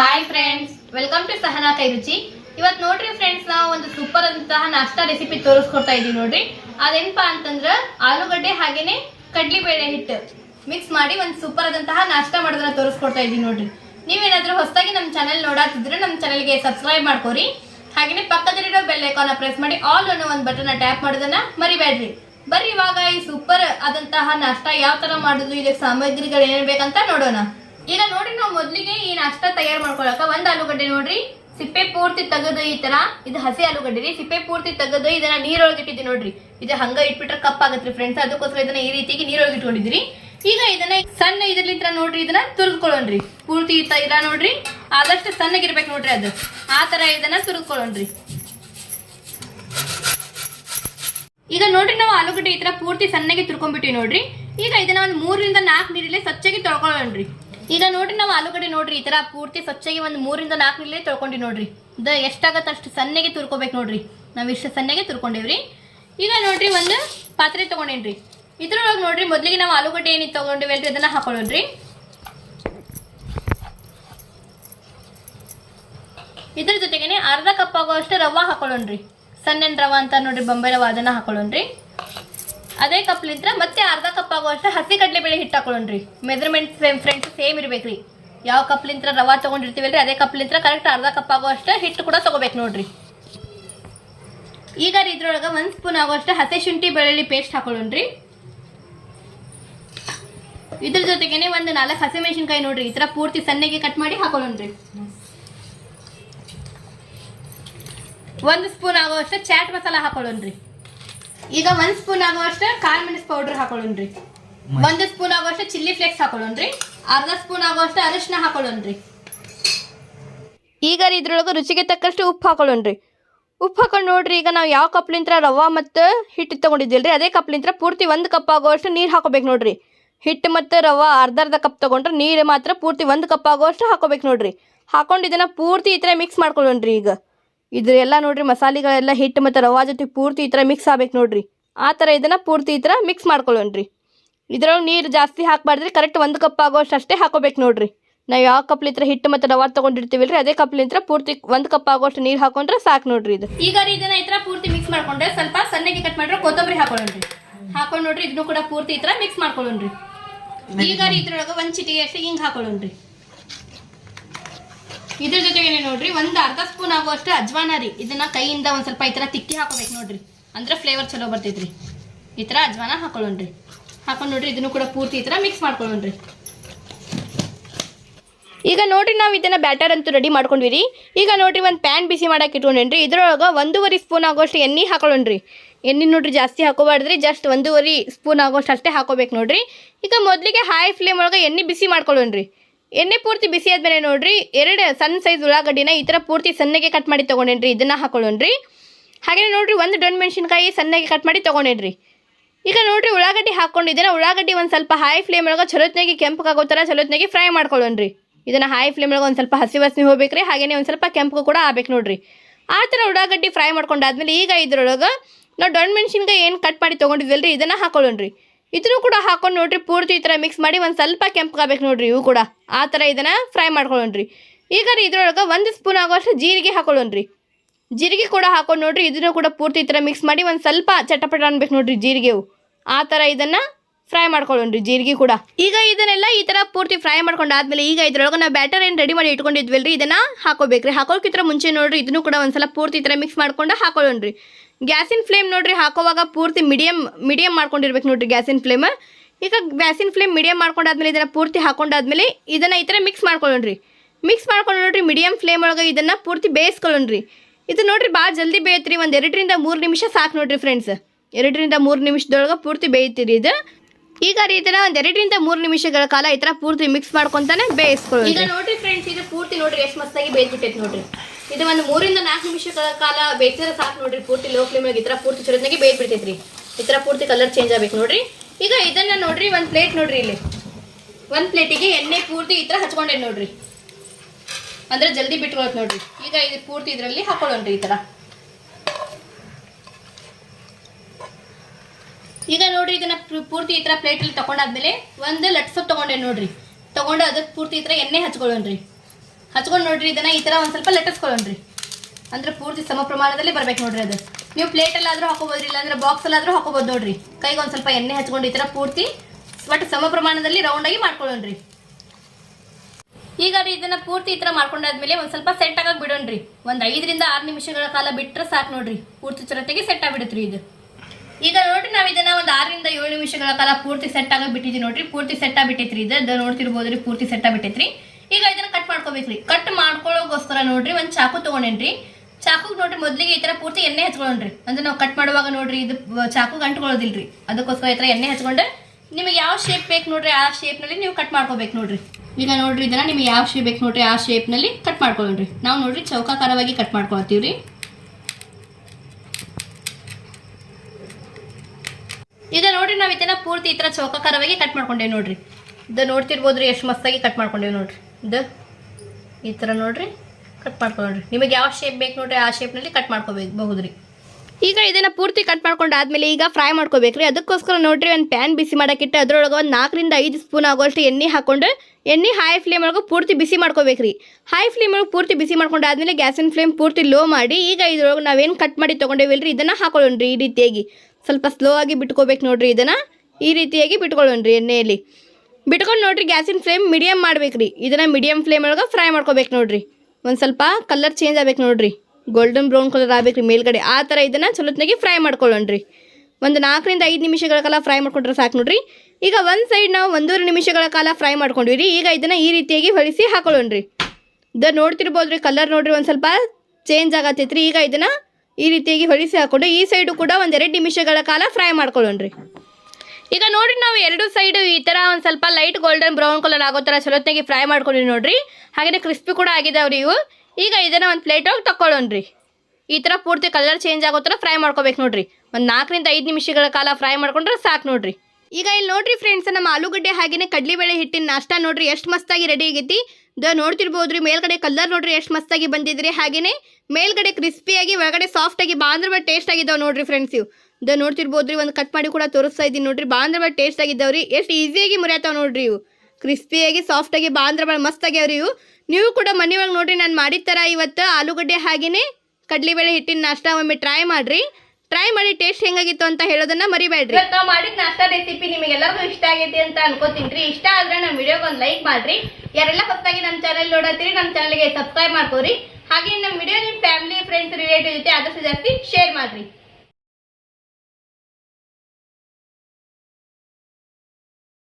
Hi friends welcome to Sahana ಕೈ ರುಚಿ ಇವತ್ ನೋಡ್ರಿ ಫ್ರೆಂಡ್ಸ್ ನಾವು ಒಂದು ಸೂಪರ್ ಅಂತಹ ನಾಷ್ಟಾ ರೆಸಿಪಿ ತೋರಿಸ್ಕೊಡ್ತಾ ಇದೀವಿ ನೋಡ್ರಿ. ಅದೇನಪ್ಪಾ ಅಂತಂದ್ರೆ ಆಲೂಗಡ್ಡೆ ಹಾಗೇನೆ ಕಡ್ಲಿಬೇಳೆ ಹಿಟ್ಟು. ಮಿಕ್ಸ್ ಮಾಡಿ ಒಂದು ಸೂಪರ್ ಆದಂತಹ ನಾಷ್ಟಾ ಮಾಡೋದನ್ನ ತೋರಿಸ್ಕೊಡ್ತಾ ಇದೀವಿ ನೋಡ್ರಿ. ನೀವೇನಾದ್ರೂ ಹೊಸದಾಗಿ ನಮ್ಮ ಚಾನೆಲ್ ನೋಡಾತಿದ್ರೆ ನಮ್ಮ ಚಾನೆಲ್ಗೆ ಸಬ್ಸ್ಕ್ರೈಬ್ ಮಾಡ್ಕೋರಿ. ಹಾಗೇನೆ ಪಕ್ಕದಲ್ಲಿರೋ ಬೆಲ್ ಐಕಾನ್ ಪ್ರೆಸ್ ಮಾಡಿ ಆಲ್ ಅನ್ನೋ ಒಂದು ಬಟನ್ ಟ್ಯಾಪ್ ಮಾಡೋದನ್ನ ಮರಿಬೇಡ್ರಿ. ಬರ್ರಿ ಇವಾಗ ಈ ಸೂಪರ್ ಆದಂತಹ ನಾಷ್ಟಾ ಯಾವ ತರ ಮಾಡುದು ಇದಕ್ಕೆ ಸಾಮಗ್ರಿಗಳು ಏನೇನ್ ಬೇಕಂತ ನೋಡೋಣ. ಈಗ ನೋಡ್ರಿ ನಾವು ಮೊದಲಿಗೆ ನಾಷ್ಟಾ ತಯಾರು ಮಾಡ್ಕೊಳಕ ಒಂದ್ ಆಲೂಗಡ್ಡೆ ನೋಡ್ರಿ. ಸಿಪ್ಪೆ ಪೂರ್ತಿ ತೆಗೆದು ಈ ತರ, ಇದು ಹಸಿ ಆಲೂಗಡ್ಡೆ ರೀ. ಸಿಪ್ಪೆ ಪೂರ್ತಿ ತೆಗೆದು ಇದನ್ನ ನೀರೊಳಗೆ ಇಟ್ಟಿದ್ವಿ ನೋಡ್ರಿ. ಇದು ಹಂಗ ಇಟ್ಬಿಟ್ರೆ ಕಪ್ ಆಗತ್ರಿ ಫ್ರೆಂಡ್ಸ್ ಅದಕ್ಕೋಸ್ಕರ ಇದನ್ನ ಈ ರೀತಿಯಾಗಿ ನೀರೊಳಗೆ ಇಟ್ಕೊಂಡಿದ್ರಿ ಈಗ ಇದನ್ನ ಸಣ್ಣ ಇದ್ರಲಿಂತ್ರ ನೋಡ್ರಿ, ಇದನ್ನ ತುರ್ದ್ಕೊಳ್ಳೋಣ್ರಿ. ಪೂರ್ತಿ ಈ ತರ ನೋಡ್ರಿ. ಆದಷ್ಟು ಸಣ್ಣಗಿರ್ಬೇಕು ನೋಡ್ರಿ ಅದು. ಆ ತರ ಇದನ್ನ ತುರ್ದ್ಕೊಳ್ಳೋಣ್ರಿ. ಈಗ ನೋಡ್ರಿ ನಾವು ಆಲೂಗಡ್ಡೆ ಈ ತರ ಪೂರ್ತಿ ಸಣ್ಣಗೆ ತುರ್ಕೊಂಡ್ಬಿಟ್ಟಿವಿ ನೋಡ್ರಿ. ಈಗ ಇದನ್ನ ಒಂದು ಮೂರರಿಂದ ನಾಲ್ಕು ನೀರಲ್ಲಿ ಸ್ವಚ್ಛಗೆ ತೊಳ್ಕೊಳ್ಳೋಣ್ರಿ. ಈಗ ನೋಡ್ರಿ ನಾವು ಆಲೂಗಡ್ಡೆ ನೋಡ್ರಿ, ಈ ತರ ಪೂರ್ತಿ ಸ್ವಚ್ಛಗೆ ಒಂದು ಮೂರಿಂದ ನಾಲ್ಕು ನೀರಲ್ಲಿ ತೊಳ್ಕೊಂಡಿ ನೋಡ್ರಿ. ದ ಎಷ್ಟಾಗತ್ತೆ ಅಷ್ಟು ಸಣ್ಣಗೆ ತುರ್ಕೋಬೇಕು ನೋಡ್ರಿ. ನಾವು ಇಷ್ಟು ಸಣ್ಣಗೆ ತುರ್ಕೊಂಡೇವ್ರಿ. ಈಗ ನೋಡ್ರಿ ಒಂದು ಪಾತ್ರೆ ತಗೊಂಡೇನ್ರಿ. ಇದ್ರೊಳಗೆ ನೋಡ್ರಿ, ಮೊದಲಿಗೆ ನಾವು ಆಲೂಗಡ್ಡೆ ಏನಿತ್ತು ತಗೊಂಡಿವಲ್ರಿ ಅದನ್ನ ಹಾಕೊಳ್ಳೋಣ್ರಿ. ಇದ್ರ ಜೊತೆಗೆನೆ ಅರ್ಧ ಕಪ್ ಆಗುವಷ್ಟು ರವಾ ಹಾಕೊಳ್ಳೋಣ್ರಿ. ಸಣ್ಣ ರವ ಅಂತ ನೋಡ್ರಿ, ಬೊಂಬೆ ರವ ಅದನ್ನ ಹಾಕೊಳ್ಳೋಣ್ರಿ. ಅದೇ ಕಪ್ಲಿಂತ್ರ ಮತ್ತೆ ಅರ್ಧ ಕಪ್ ಆಗುವಷ್ಟು ಹಸಿ ಕಡಲೆಬೇಳೆ ಹಿಟ್ಟು ಹಾಕೊಳ್ಳೋಣ್ರಿ. ಮೆಜರ್ಮೆಂಟ್ ಸೇಮ್ ಫ್ರೆಂಡ್ಸ್ ಸೇಮ್ ಇರ್ಬೇಕ್ರಿ. ಯಾವ ಕಪ್ಲಿಂತ್ರ ರವಾ ತಗೊಂಡಿರ್ತೀವಲ್ರಿ, ಅದೇ ಕಪ್ಲಿಂತ್ರ ಕರೆಕ್ಟ್ ಅರ್ಧ ಕಪ್ ಆಗುವಷ್ಟು ಹಿಟ್ಟು ಕೂಡ ತಗೋಬೇಕು ನೋಡ್ರಿ. ಈಗ ರೀ ಇದ್ರೊಳಗೆ ಒಂದು ಸ್ಪೂನ್ ಆಗುವಷ್ಟು ಹಸಿ ಶುಂಠಿ ಬೆಳ್ಳುಳ್ಳಿ ಪೇಸ್ಟ್ ಹಾಕೊಳ್ಳೋಣ್ರಿ. ಇದ್ರ ಜೊತೆಗೇನೆ ಒಂದು ನಾಲ್ಕು ಹಸಿಮೆಣಸಿನ್ಕಾಯಿ ನೋಡ್ರಿ, ಈ ಥರ ಪೂರ್ತಿ ಸಣ್ಣಗೆ ಕಟ್ ಮಾಡಿ ಹಾಕೊಳ್ಳೋಣ್ರಿ. ಒಂದು ಸ್ಪೂನ್ ಆಗುವಷ್ಟು ಚಾಟ್ ಮಸಾಲ ಹಾಕೊಳ್ಳೋಣ್ರಿ. ಈಗ ಒಂದ್ ಸ್ಪೂನ್ ಆಗುವಷ್ಟು ಕಾಳು ಮೆಣಸು ಪೌಡರ್ ಹಾಕೊಳ್ಳೋಣ್ರಿ. ಒಂದು ಸ್ಪೂನ್ ಆಗುವಷ್ಟು ಚಿಲ್ಲಿ ಫ್ಲೇಕ್ಸ್ ಹಾಕೊಳ್ಳೋಣ್ರಿ. ಅರ್ಧ ಸ್ಪೂನ್ ಆಗುವಷ್ಟು ಅರಿಶಿನ ಹಾಕೊಳ್ಳೋಣ್ರಿ. ಈಗ ಇದ್ರೊಳಗೆ ರುಚಿಗೆ ತಕ್ಕಷ್ಟು ಉಪ್ಪು ಹಾಕೊಳ್ಳೋಣ್ರಿ. ಉಪ್ಪು ಹಾಕೊಂಡು ನೋಡ್ರಿ ಈಗ ನಾವು ಯಾವ ಕಪ್ಲಿಂತ್ರ ರವಾ ಮತ್ತು ಹಿಟ್ಟು ತೊಗೊಂಡಿದ್ದಿಲ್ರಿ ಅದೇ ಕಪ್ಲಿಂತ್ರ ಪೂರ್ತಿ ಒಂದು ಕಪ್ ಆಗುವಷ್ಟು ನೀರು ಹಾಕೋಬೇಕು ನೋಡ್ರಿ. ಹಿಟ್ಟು ಮತ್ತು ರವಾ ಅರ್ಧ ಅರ್ಧ ಕಪ್ ತೊಗೊಂಡ್ರೆ ನೀರು ಮಾತ್ರ ಪೂರ್ತಿ ಒಂದು ಕಪ್ ಆಗುವಷ್ಟು ಹಾಕೋಬೇಕು ನೋಡ್ರಿ. ಹಾಕೊಂಡು ಇದನ್ನು ಪೂರ್ತಿ ಈ ಥರ ಮಿಕ್ಸ್ ಮಾಡ್ಕೊಳ್ಳೋಣ್ರಿ ಈಗ. ಇದು ಎಲ್ಲ ನೋಡ್ರಿ ಮಸಾಲೆಗಳೆಲ್ಲ ಹಿಟ್ಟು ಮತ್ತು ರವಾ ಜೊತೆ ಪೂರ್ತಿ ಈ ಥರ ಮಿಕ್ಸ್ ಆಗ್ಬೇಕು ನೋಡ್ರಿ. ಆ ಥರ ಇದನ್ನು ಪೂರ್ತಿ ಈ ಥರ ಮಿಕ್ಸ್ ಮಾಡ್ಕೊಳ್ಳೋಣ್ರಿ. ಇದ್ರೊಳಗೆ ನೀರು ಜಾಸ್ತಿ ಹಾಕ್ಬಾರ್ದ್ರಿ ಕರೆಕ್ಟ್ ಒಂದು ಕಪ್ ಆಗೋಷ್ಟು ಅಷ್ಟೇ ಹಾಕೋಬೇಕು ನೋಡ್ರಿ. ನಾವು ಯಾವ ಕಪ್ಲಿತ್ರ ಹಿಟ್ಟು ಮತ್ತು ರವಾ ತೊಗೊಂಡಿರ್ತೀವಲ್ರಿ, ಅದೇ ಕಪ್ಲಿಂತ್ರ ಪೂರ್ತಿ ಒಂದು ಕಪ್ ಆಗೋಷ್ಟು ನೀರು ಹಾಕೊಂಡ್ರೆ ಸಾಕು ನೋಡ್ರಿ ಇದು. ಈಗ ಇದನ್ನ ಈ ಥರ ಪೂರ್ತಿ ಮಿಕ್ಸ್ ಮಾಡ್ಕೊಂಡ್ರೆ ಸ್ವಲ್ಪ ಸಣ್ಣಗೆ ಕಟ್ ಮಾಡಿದ್ರೆ ಕೊತ್ತಂಬರಿ ಹಾಕೊಳ್ಳೋಣ್ರಿ. ಹಾಕೊಂಡು ನೋಡ್ರಿ ಇದನ್ನು ಕೂಡ ಪೂರ್ತಿ ಈ ಥರ ಮಿಕ್ಸ್ ಮಾಡ್ಕೊಳ್ಳೋಣ್ರಿ. ಈಗ ಇದ್ರೊಳಗೆ ಒಂದು ಚಿಟಿಗೆ ಅಷ್ಟು ಹಿಂಗೆ ಹಾಕೊಳ್ಳೋಣ್ರಿ. ಇದ್ರ ಜೊತೆಗೆ ನೋಡ್ರಿ, ಒಂದು ಅರ್ಧ ಸ್ಪೂನ್ ಆಗುವಷ್ಟು ಅಜ್ವಾನ ರೀ. ಇದನ್ನ ಕೈಯಿಂದ ಒಂದ್ ಸ್ವಲ್ಪ ಈ ತರ ತಿಕ್ಕಿ ಹಾಕೋಬೇಕು ನೋಡ್ರಿ. ಅಂದ್ರೆ ಫ್ಲೇವರ್ ಚಲೋ ಬರ್ತೈತ್ರಿ. ಈ ತರ ಅಜ್ವಾನ ಹಾಕೊಳ್ಳೋಣ್ರಿ. ಹಾಕೊಂಡು ನೋಡ್ರಿ, ಇದನ್ನು ಕೂಡ ಪೂರ್ತಿ ಈ ತರ ಮಿಕ್ಸ್ ಮಾಡ್ಕೊಳ್ಳೋಣ್ರಿ. ಈಗ ನೋಡ್ರಿ, ನಾವು ಇದನ್ನ ಬ್ಯಾಟರ್ ಅಂತೂ ರೆಡಿ ಮಾಡ್ಕೊಂಡ್ವಿ ಈಗ ನೋಡ್ರಿ, ಒಂದು ಪ್ಯಾನ್ ಬಿಸಿ ಮಾಡಕ್ಕೆ ಇಟ್ಕೊಂಡೇನ್ರಿ. ಇದ್ರೊಳಗೆ ಒಂದೂವರೆ ಸ್ಪೂನ್ ಆಗೋಷ್ಟು ಎಣ್ಣೆ ಹಾಕೊಳ್ಳೋಣ್ರಿ. ಎಣ್ಣೆ ನೋಡ್ರಿ, ಜಾಸ್ತಿ ಹಾಕೋಬಾರ್ದ್ರಿ. ಜಸ್ಟ್ ಒಂದೂವರೆ ಸ್ಪೂನ್ ಆಗೋಷ್ಟು ಅಷ್ಟೇ ಹಾಕೋಬೇಕು ನೋಡ್ರಿ. ಈಗ ಮೊದಲಿಗೆ ಹೈ ಫ್ಲೇಮ್ ಒಳಗೆ ಎಣ್ಣೆ ಬಿಸಿ ಮಾಡ್ಕೊಳ್ಳೋಣ್ರಿ. ಎಣ್ಣೆ ಪೂರ್ತಿ ಬಿಸಿ ಆದ್ಮೇಲೆ ನೋಡ್ರಿ, ಎರಡು ಸಣ್ಣ ಸೈಜ್ ಉಳ್ಳಾಗಡ್ಡಿನ ಈ ಥರ ಪೂರ್ತಿ ಸಣ್ಣಗೆ ಕಟ್ ಮಾಡಿ ತೊಗೊಂಡೇನ್ರಿ, ಇದನ್ನ ಹಾಕೊಳ್ಳೋಣ್ರಿ. ಹಾಗೆ ನೋಡ್ರಿ, ಒಂದು ಡೊಣ್ ಮೆಣಸಿನ್ಕಾಯಿ ಸಣ್ಣಗೆ ಕಟ್ ಮಾಡಿ ತೊಗೊಂಡೇನ್ರಿ. ಈಗ ನೋಡ್ರಿ, ಉಳ್ಳಾಗಡ್ಡಿ ಹಾಕೊಂಡಿದ್ದೀನ ಉಳ್ಳಾಗಡ್ಡಿ ಒಂದು ಸ್ವಲ್ಪ ಹೈ ಫ್ಲೇಮ್ ಒಳಗೆ ಚಲೋತ್ನಾಗಿ ಕೆಂಪಗಾಗೋ ಥರ ಚಲೋತ್ನಾಗಿ ಫ್ರೈ ಮಾಡ್ಕೊಳ್ಳೋಣ್ರಿ. ಇದನ್ನ ಹೈ ಫ್ಲೇಮ್ ಒಳಗೆ ಒಂದು ಸ್ವಲ್ಪ ಹಸಿ ವಾಸನೆ ಹೋಗ್ಬೇಕ್ರಿ, ಹಾಗೇನೆ ಒಂದು ಸ್ವಲ್ಪ ಕೆಂಪು ಕೂಡ ಆಗ್ಬೇಕು ನೋಡ್ರಿ. ಆ ಥರ ಉಳ್ಳಾಗಡ್ಡಿ ಫ್ರೈ ಮಾಡ್ಕೊಂಡಾದ್ಮೇಲೆ ಈಗ ಇದ್ರೊಳಗೆ ನಾವು ಡೊಣ್ ಮೆಣಸಿನ್ಕಾಯಿ ಏನು ಕಟ್ ಮಾಡಿ ತೊಗೊಂಡಿದ್ವಲ್ರಿ, ಇದನ್ನ ಹಾಕೊಳ್ಳೋಣ್ರಿ. ಇದನ್ನು ಕೂಡ ಹಾಕೊಂಡು ನೋಡ್ರಿ, ಪೂರ್ತಿ ಈ ಥರ ಮಿಕ್ಸ್ ಮಾಡಿ ಒಂದು ಸ್ವಲ್ಪ ಕೆಂಪಗಾಗಬೇಕು ನೋಡ್ರಿ ಇವು ಕೂಡ. ಆ ಥರ ಇದನ್ನು ಫ್ರೈ ಮಾಡ್ಕೊಳ್ಳೋಣ್ರಿ. ಈಗ ರೀ ಇದ್ರೊಳಗೆ ಒಂದು ಸ್ಪೂನ್ ಆಗೋಷ್ಟು ಜೀರಿಗೆ ಹಾಕೊಳ್ಳೋಣ್ರಿ. ಜೀರಿಗೆ ಕೂಡ ಹಾಕೊಂಡು ನೋಡ್ರಿ ಇದನ್ನು ಕೂಡ ಪೂರ್ತಿ ಈ ಥರ ಮಿಕ್ಸ್ ಮಾಡಿ ಒಂದು ಸ್ವಲ್ಪ ಚಟಪಟ ಅನ್ಬೇಕು ನೋಡ್ರಿ ಜೀರಿಗೆವು. ಆ ಥರ ಇದನ್ನು ಫ್ರೈ ಮಾಡ್ಕೊಳ್ಳೋಣ್ರಿ, ಜೀರಿಗೆ ಕೂಡ. ಈಗ ಇದನ್ನೆಲ್ಲ ಈ ಥರ ಪೂರ್ತಿ ಫ್ರೈ ಮಾಡ್ಕೊಂಡಾದ್ಮೇಲೆ ಈಗ ಇದ್ರೊಳಗೆ ನಾವು ಬ್ಯಾಟರ್ ಏನು ರೆಡಿ ಮಾಡಿ ಇಟ್ಕೊಂಡಿದ್ವಲ್ರಿ, ಇದನ್ನ ಹಾಕೋಬೇಕ್ರಿ. ಹಾಕೋಕ್ಕಿಂತ ಮುಂಚೆ ನೋಡ್ರಿ, ಇದನ್ನು ಕೂಡ ಒಂದ್ಸಲ ಪೂರ್ತಿ ಈ ಥರ ಮಿಕ್ಸ್ ಮಾಡ್ಕೊಂಡು ಹಾಕೊಳ್ಳೋಣ್ರಿ. ಗ್ಯಾಸಿನ ಫ್ಲೇಮ್ ನೋಡ್ರಿ, ಹಾಕೋವಾಗ ಪೂರ್ತಿ ಮೀಡಿಯಮ್ ಮೀಡಿಯಮ್ ಮಾಡ್ಕೊಂಡಿರ್ಬೇಕು ನೋಡ್ರಿ ಗ್ಯಾಸಿನ ಫ್ಲೇಮ್ ಈಗ ಗ್ಯಾಸಿನ ಫ್ಲೇಮ್ ಮೀಡಿಯಮ್ ಮಾಡ್ಕೊಂಡಾದ್ಮೇಲೆ ಇದನ್ನ ಪೂರ್ತಿ ಹಾಕೊಂಡಾದ್ಮೇಲೆ ಇದನ್ನ ಈ ಥರ ಮಿಕ್ಸ್ ಮಾಡ್ಕೊಳ್ಳೋಣ್ರಿ. ಮಿಕ್ಸ್ ಮಾಡ್ಕೊಂಡು ನೋಡ್ರಿ ಮೀಡಿಯಮ್ ಫ್ಲೇಮ್ ಒಳಗೆ ಇದನ್ನ ಪೂರ್ತಿ ಬೇಯಿಸ್ಕೊಳ್ಳೋಣ್ರಿ. ಇದು ನೋಡ್ರಿ ಭಾಳ ಜಲ್ದಿ ಬೇಯತ್ರಿ, ಒಂದು ಎರಡರಿಂದ ಮೂರು ನಿಮಿಷ ಸಾಕು ನೋಡ್ರಿ ಫ್ರೆಂಡ್ಸ್ ಎರಡರಿಂದ ಮೂರು ನಿಮಿಷದೊಳಗೆ ಪೂರ್ತಿ ಬೇಯ್ತೀರಿ ಇದು. ಈಗ ರೀ ಇದನ್ನ ಒಂದ್ ಎರಡರಿಂದ ಮೂರು ನಿಮಿಷಗಳ ಕಾಲ ಈ ತರ ಪೂರ್ತಿ ಮಿಕ್ಸ್ ಮಾಡ್ಕೊಂತಾನೆ ಬೇಯಿಸ್ಕೊಳ್ಳಿ ಈಗ ನೋಡ್ರಿ ಫ್ರೆಂಡ್ಸ್ ಇದು ಪೂರ್ತಿ ನೋಡ್ರಿ ಎಷ್ಟು ಮಸ್ತಾಗಿ ಬೇಯ್ಬಿಟ್ಟೈತಿ ನೋಡ್ರಿ. ಇದು ಒಂದು ಮೂರಿಂದ ನಾಲ್ಕು ನಿಮಿಷಗಳ ಕಾಲ ಬೇಯಿಸಿದ್ರೆ ಸಾಕು ನೋಡ್ರಿ, ಪೂರ್ತಿ ಲೋ ಫ್ಲೇಮ್ ಈ ತರ ಪೂರ್ತಿ ಚುರತ್ನಾಗಿ ಬೇಯ್ಬಿಡ್ತೈತ್ರಿ ಈ ತರ ಪೂರ್ತಿ ಕಲರ್ ಚೇಂಜ್ ಆಗ್ಬೇಕು ನೋಡ್ರಿ. ಈಗ ಇದನ್ನ ನೋಡ್ರಿ, ಒಂದ್ ಪ್ಲೇಟ್ ನೋಡ್ರಿ ಇಲ್ಲಿ. ಒಂದ್ ಪ್ಲೇಟಿಗೆ ಎಣ್ಣೆ ಪೂರ್ತಿ ಈ ತರ ಹಚ್ಕೊಂಡೇನ್ ನೋಡ್ರಿ. ಅಂದ್ರೆ ಜಲ್ದಿ ಬಿಟ್ಕೊಳತ್ ನೋಡ್ರಿ. ಈಗ ಇದು ಪೂರ್ತಿ ಇದರಲ್ಲಿ ಹಾಕೊಳ್ಳೋಣ್ರಿ ಈ ತರ. ಈಗ ನೋಡ್ರಿ, ಇದನ್ನ ಪೂರ್ತಿ ಈ ತರ ಪ್ಲೇಟ್ ಅಲ್ಲಿ ತಗೊಂಡಾದ್ಮೇಲೆ ಒಂದು ಲಟ್ಸಪ್ ತಗೊಂಡೆ ನೋಡ್ರಿ. ತಗೊಂಡು ಅದಕ್ಕೆ ಪೂರ್ತಿ ಈ ತರ ಎಣ್ಣೆ ಹಚ್ಕೊಳ್ಳೋಣ್ರಿ. ಹಚ್ಕೊಂಡು ನೋಡ್ರಿ, ಇದನ್ನ ಈ ತರ ಒಂದ್ ಸ್ವಲ್ಪ ಲಟ್ಟಿಸ್ಕೊಳ್ಳೋಣ್ರಿ. ಅಂದ್ರೆ ಪೂರ್ತಿ ಸಮ ಪ್ರಮಾಣದಲ್ಲಿ ಬರ್ಬೇಕು ನೋಡ್ರಿ ಅದು. ನೀವು ಪ್ಲೇಟಲ್ಲಾದರೂ ಹಾಕೋಬೋದ್ರಿ ಅಲ್ಲಿ ಆದ್ರೂ ಹಾಕೋಬೋದು ನೋಡ್ರಿ. ಕೈಗೆ ಒಂದು ಸ್ವಲ್ಪ ಎಣ್ಣೆ ಹಚ್ಕೊಂಡು ಈ ಥರ ಪೂರ್ತಿ ಒಟ್ಟು ಸಮ ಪ್ರಮಾಣದಲ್ಲಿ ರೌಂಡಾಗಿ ಮಾಡ್ಕೊಳ್ಳೋಣ್ರಿ. ಈಗ ರೀ ಇದನ್ನ ಪೂರ್ತಿ ಈ ತರ ಮಾಡ್ಕೊಂಡಾದ್ಮೇಲೆ ಒಂದ್ ಸ್ವಲ್ಪ ಸೆಟ್ ಆಗಾಗ ಬಿಡೋಣ್ರಿ. ಒಂದ್ ಐದರಿಂದ ಆರು ನಿಮಿಷಗಳ ಕಾಲ ಬಿಟ್ಟರೆ ಸಾಕು ನೋಡ್ರಿ. ಪೂರ್ತಿ ಚೊರತೆಗೆ ಸೆಟ್ ಆಗಿಬಿಡುತ್ರಿ ಇದು. ಈಗ ನೋಡ್ರಿ ನಾವು ಇದನ್ನ ಒಂದು ಆರರಿಂದ ಏಳು ನಿಮಿಷಗಳ ಕಾಲ ಪೂರ್ತಿ ಸೆಟ್ ಆಗಿ ಬಿಟ್ಟಿದ್ವಿ ನೋಡ್ರಿ. ಪೂರ್ತಿ ಸೆಟ್ ಆಗಿಬಿಟ್ಟೈತ್ರಿ ಇದು. ನೋಡ್ತಿರ್ಬೋದ್ರಿ, ಪೂರ್ತಿ ಸೆಟ್ ಆಗಿಬಿಟ್ಟೈತ್ರಿ ಈಗ ಇದನ್ನ ಕಟ್ ಮಾಡ್ಕೋಬೇಕ್ರಿ. ಕಟ್ ಮಾಡ್ಕೊಳ್ಳೋಗೋಸ್ಕರ ನೋಡ್ರಿ ಒಂದು ಚಾಕು ತಗೊಂಡೇನ್ರಿ. ಚಾಕುಗೆ ನೋಡ್ರಿ ಮೊದಲಿಗೆ ಈ ಥರ ಪೂರ್ತಿ ಎಣ್ಣೆ ಹಚ್ಕೊಳ್ಳೋಣ್ರಿ. ಅಂದ್ರೆ ನಾವು ಕಟ್ ಮಾಡುವಾಗ ನೋಡ್ರಿ ಇದು ಚಾಕು ಅಂಟ್ಕೊಳ್ಳೋದಿಲ್ರಿ. ಅದಕ್ಕೋಸ್ಕರ ಈ ಥರ ಎಣ್ಣೆ ಹಚ್ಕೊಂಡು ನಿಮಗೆ ಯಾವ ಶೇಪ್ ಬೇಕು ನೋಡ್ರಿ, ಆ ಶೇಪ್ನಲ್ಲಿ ನೀವು ಕಟ್ ಮಾಡ್ಕೋಬೇಕು ನೋಡ್ರಿ. ಈಗ ನೋಡ್ರಿ ಇದನ್ನ ನಿಮಗೆ ಯಾವ ಶೇಪ್ ಬೇಕು ನೋಡ್ರಿ, ಆ ಶೇಪ್ನಲ್ಲಿ ಕಟ್ ಮಾಡ್ಕೊಳ್ಳೋಣ್ರಿ. ನಾವು ನೋಡ್ರಿ ಚೌಕಾಕಾರವಾಗಿ ಕಟ್ ಮಾಡ್ಕೊಳ್ತೀವ್ರಿ. ಈಗ ನೋಡ್ರಿ ನಾವು ಇದನ್ನ ಪೂರ್ತಿ ಈ ತರ ಚೌಕಾಕಾರವಾಗಿ ಕಟ್ ಮಾಡ್ಕೊಂಡೇವಿ ನೋಡ್ರಿ. ಇದು ನೋಡ್ತಿರ್ಬೋದ್ರಿ, ಎಷ್ಟು ಮಸ್ತಾಗಿ ಕಟ್ ಮಾಡ್ಕೊಂಡೇವಿ ನೋಡ್ರಿ. ಇದು ಈ ಥರ ನೋಡ್ರಿ ಕಟ್ ಮಾಡ್ಕೊಂಡ್ರಿ ನಿಮಗೆ ಯಾವ ಶೇಪ್ ಬೇಕು ನೋಡ್ರಿ, ಆ ಶೇಪ್ನಲ್ಲಿ ಕಟ್ ಮಾಡ್ಕೋಬೇಕು ಬಹುದ್ರಿ ಈಗ ಇದನ್ನ ಪೂರ್ತಿ ಕಟ್ ಮಾಡ್ಕೊಂಡಾದ್ಮೇಲೆ ಈಗ ಫ್ರೈ ಮಾಡ್ಕೋಬೇಕ್ರಿ. ಅದಕ್ಕೋಸ್ಕರ ನೋಡ್ರಿ ಒಂದು ಪ್ಯಾನ್ ಬಿಸಿ ಮಾಡೋಕ್ಕಿಟ್ಟು ಅದರೊಳಗೆ ಒಂದು ನಾಲ್ಕರಿಂದ ಐದು ಸ್ಪೂನ್ ಆಗೋಷ್ಟು ಎಣ್ಣೆ ಹಾಕೊಂಡು, ಎಣ್ಣೆ ಹೈ ಫ್ಲೇಮ್ ಒಳಗೆ ಪೂರ್ತಿ ಬಿಸಿ ಮಾಡ್ಕೋಬೇಕ್ರಿ. ಹೈ ಫ್ಲೇಮ್ ಒಳಗೆ ಪೂರ್ತಿ ಬಿಸಿ ಮಾಡ್ಕೊಂಡಾದ್ಮೇಲೆ ಗ್ಯಾಸಿನ ಫ್ಲೇಮ್ ಪೂರ್ತಿ ಲೋ ಮಾಡಿ, ಈಗ ಇದ್ರೊಳಗೆ ನಾವೇನು ಕಟ್ ಮಾಡಿ ತೊಗೊಂಡೇವಿಲ್ರಿ, ಇದನ್ನ ಹಾಕೊಳ್ಳೋಣ್ರಿ ಈ ರೀತಿಯಾಗಿ. ಸ್ವಲ್ಪ ಸ್ಲೋ ಆಗಿ ಬಿಟ್ಕೋಬೇಕು ನೋಡ್ರಿ ಇದನ್ನ. ಈ ರೀತಿಯಾಗಿ ಬಿಟ್ಕೊಳ್ಳೋಣ್ರಿ ಎಣ್ಣೆಯಲ್ಲಿ. ಬಿಟ್ಕೊಂಡು ನೋಡ್ರಿ ಗ್ಯಾಸಿನ ಫ್ಲೇಮ್ ಮೀಡಿಯಮ್ ಮಾಡ್ಬೇಕ್ರಿ. ಇದನ್ನ ಮೀಡಿಯಮ್ ಫ್ಲೇಮ್ ಒಳಗೆ ಫ್ರೈ ಮಾಡ್ಕೋಬೇಕು ನೋಡ್ರಿ. ಒಂದು ಸ್ವಲ್ಪ ಕಲರ್ ಚೇಂಜ್ ಆಗ್ಬೇಕು ನೋಡ್ರಿ. ಗೋಲ್ಡನ್ ಬ್ರೌನ್ ಕಲರ್ ಆಗ್ಬೇಕ್ರಿ ಮೇಲ್ಗಡೆ. ಆ ಥರ ಇದನ್ನ ಚಲೋತ್ನಾಗಿ ಫ್ರೈ ಮಾಡ್ಕೊಳ್ಳೋಣ್ರಿ. ಒಂದು ನಾಲ್ಕರಿಂದ ಐದು ನಿಮಿಷಗಳ ಕಾಲ ಫ್ರೈ ಮಾಡ್ಕೊಂಡ್ರೆ ಸಾಕು ನೋಡ್ರಿ. ಈಗ ಒಂದು ಸೈಡ್ ನಾವು ಒಂದೂವರೆ ನಿಮಿಷಗಳ ಕಾಲ ಫ್ರೈ ಮಾಡ್ಕೊಂಡ್ವಿ ರೀ ಈಗ ಇದನ್ನ ಈ ರೀತಿಯಾಗಿ ಹೊಳಿಸಿ ಹಾಕೊಳ್ಳೋಣ್ರಿ. ಇದು ನೋಡ್ತಿರ್ಬೋದ್ರಿ ಕಲರ್ ನೋಡ್ರಿ ಒಂದು ಸ್ವಲ್ಪ ಚೇಂಜ್ ಆಗತ್ತೈತ್ರಿ ಈಗ ಇದನ್ನ ಈ ರೀತಿಯಾಗಿ ಹೊಲಿಸಿ ಹಾಕೊಂಡು ಈ ಸೈಡು ಕೂಡ ಒಂದೆರಡು ನಿಮಿಷಗಳ ಕಾಲ ಫ್ರೈ ಮಾಡ್ಕೊಳ್ಳೋಣ್ರಿ. ಈಗ ನೋಡಿ ನಾವು ಎರಡು ಸೈಡ್ ಈ ಥರ ಒಂದು ಸ್ವಲ್ಪ ಲೈಟ್ ಗೋಲ್ಡನ್ ಬ್ರೌನ್ ಕಲರ್ ಆಗೋ ಥರ ಚಲೋತ್ನಾಗಿ ಫ್ರೈ ಮಾಡ್ಕೊಂಡ್ರಿ ನೋಡ್ರಿ. ಹಾಗೆಯೇ ಕ್ರಿಸ್ಪಿ ಕೂಡ ಆಗಿದಾವ್ರಿ ಇವು. ಈಗ ಇದನ್ನ ಒಂದು ಪ್ಲೇಟೊಳಗೆ ತಗೊಳ್ಳೋಣ್ರಿ ಈ ಥರ ಪೂರ್ತಿ ಕಲರ್ ಚೇಂಜ್ ಆಗೋ ಥರ ಫ್ರೈ ಮಾಡ್ಕೋಬೇಕು ನೋಡ್ರಿ. ಒಂದು ನಾಲ್ಕರಿಂದ ಐದು ನಿಮಿಷಗಳ ಕಾಲ ಫ್ರೈ ಮಾಡ್ಕೊಂಡ್ರೆ ಸಾಕು ನೋಡ್ರಿ. ಈಗ ಇಲ್ಲಿ ನೋಡ್ರಿ ಫ್ರೆಂಡ್ಸ್ ನಮ್ಮ ಆಲೂಗಡ್ಡೆ ಹಾಗೆಯೇ ಕಡ್ಲಿಬೇಳೆ ಹಿಟ್ಟಿನ ನಾಷ್ಟ ನೋಡ್ರಿ. ಎಷ್ಟು ಮಸ್ತಾಗಿ ರೆಡಿ ಆಗೈತಿ. ದ ನೋಡ್ತಿರ್ಬೋದ್ರಿ, ಮೇಲ್ಗಡೆ ಕಲರ್ ನೋಡ್ರಿ ಎಷ್ಟು ಮಸ್ತಾಗಿ ಬಂದಿದ್ರಿ, ಹಾಗೇನೆ ಮೇಲ್ಗಡೆ ಕ್ರಿಸ್ಪಿಯಾಗಿ ಒಳಗಡೆ ಸಾಫ್ಟಾಗಿ ಆಗಿ ಬಾಂದ್ರ ಟೇಸ್ಟ್ ಆಗಿದ್ದಾವೆ ನೋಡ್ರಿ ಫ್ರೆಂಡ್ಸ್ ಇವು. ದ ನೋಡ್ತಿರ್ಬೋದ್ರಿ, ಒಂದು ಕಟ್ ಮಾಡಿ ಕೂಡ ತೋರಿಸ್ತಾ ಇದ್ದೀನಿ ನೋಡ್ರಿ ಬಾಂದ್ರ ಟೇಸ್ಟ್ ಆಗಿದ್ದಾವ್ರಿ. ಎಷ್ಟು ಈಸಿಯಾಗಿ ಮುರಿಯತಾವ್ ನೋಡ್ರಿ ಇವು. ಕ್ರಿಸ್ಪಿಯಾಗಿ ಸಾಫ್ಟಾಗಿ ಬಾಂದ್ರ ಭಾಳ ಮಸ್ತ್ ಆಗ್ಯಾವ್ರಿ ಇವು. ನೀವು ಕೂಡ ಮನೆಯೊಳಗೆ ನೋಡ್ರಿ, ನಾನು ಮಾಡಿದ ಥರ ಇವತ್ತು ಆಲೂಗಡ್ಡೆ ಹಾಗೇನೆ ಕಡ್ಲಿಬೇಳೆ ಹಿಟ್ಟಿನ ನಾಷ್ಟ ಒಮ್ಮೆ ಟ್ರೈ ಮಾಡ್ರಿ. ಟ್ರೈ ಮಾಡಿ ಟೇಸ್ಟ್ ಹೆಂಗಾಗಿತ್ತು ಅಂತ ಹೇಳೋದನ್ನ ಮರಿಬೇಡ್ರಿ. ನಾವು ಮಾಡಿದ ನಾಷ್ಟಾ ರೆಸಿಪಿ ನಿಮಗೆಲ್ಲರಿಗೂ ಇಷ್ಟ ಆಗೈತಿ ಅಂತ ಅನ್ಕೋತೀನಿ ಇಷ್ಟ ಆದ್ರೆ ನಮ್ಮ ವಿಡಿಯೋಗೆ ಒಂದು ಲೈಕ್ ಮಾಡ್ರಿ. ಯಾರೆಲ್ಲ ಹೊತ್ತಾಗಿ ನಮ್ಮ ಚಾನಲ್ ನೋಡತ್ತೀರಿ, ನಮ್ಮ ಚಾನಲ್ಗೆ ಸಬ್ಸ್ಕ್ರೈಬ್ ಮಾಡ್ಕೋರಿ. ಹಾಗೆ ನಮ್ಮ ವಿಡಿಯೋ ನಿಮ್ಮ ಫ್ಯಾಮಿಲಿ ಫ್ರೆಂಡ್ಸ್ ರಿಲೇಟಿವ್ ಜೊತೆ ಆದಷ್ಟು ಜಾಸ್ತಿ ಶೇರ್ ಮಾಡ್ರಿ.